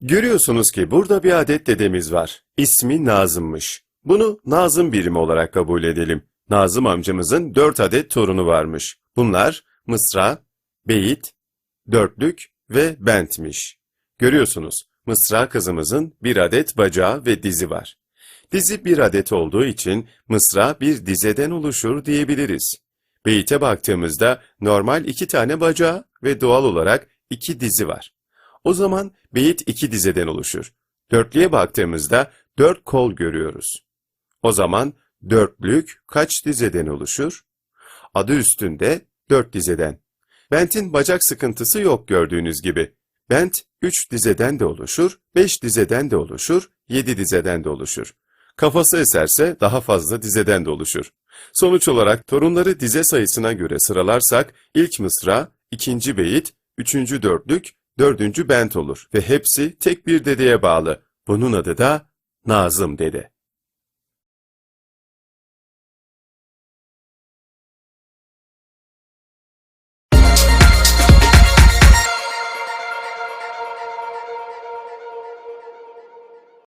Görüyorsunuz ki burada bir adet dedemiz var. İsmi Nazım'mış. Bunu Nazım birimi olarak kabul edelim. Nazım amcamızın dört adet torunu varmış. Bunlar Mısra, Beyit, Dörtlük ve Bent'miş. Görüyorsunuz, Mısra kızımızın bir adet bacağı ve dizi var. Dizi bir adet olduğu için Mısra bir dizeden oluşur diyebiliriz. Beyit'e baktığımızda normal iki tane bacağı ve doğal olarak iki dizi var. O zaman beyit iki dizeden oluşur. Dörtlüğe baktığımızda dört kol görüyoruz. O zaman dörtlük kaç dizeden oluşur? Adı üstünde dört dizeden. Bent'in bacak sıkıntısı yok gördüğünüz gibi. Bent üç dizeden de oluşur, beş dizeden de oluşur, yedi dizeden de oluşur. Kafası eserse daha fazla dizeden de oluşur. Sonuç olarak torunları dize sayısına göre sıralarsak ilk mısra, ikinci beyit, üçüncü dörtlük, dördüncü bent olur ve hepsi tek bir dedeye bağlı. Bunun adı da Nazım dede.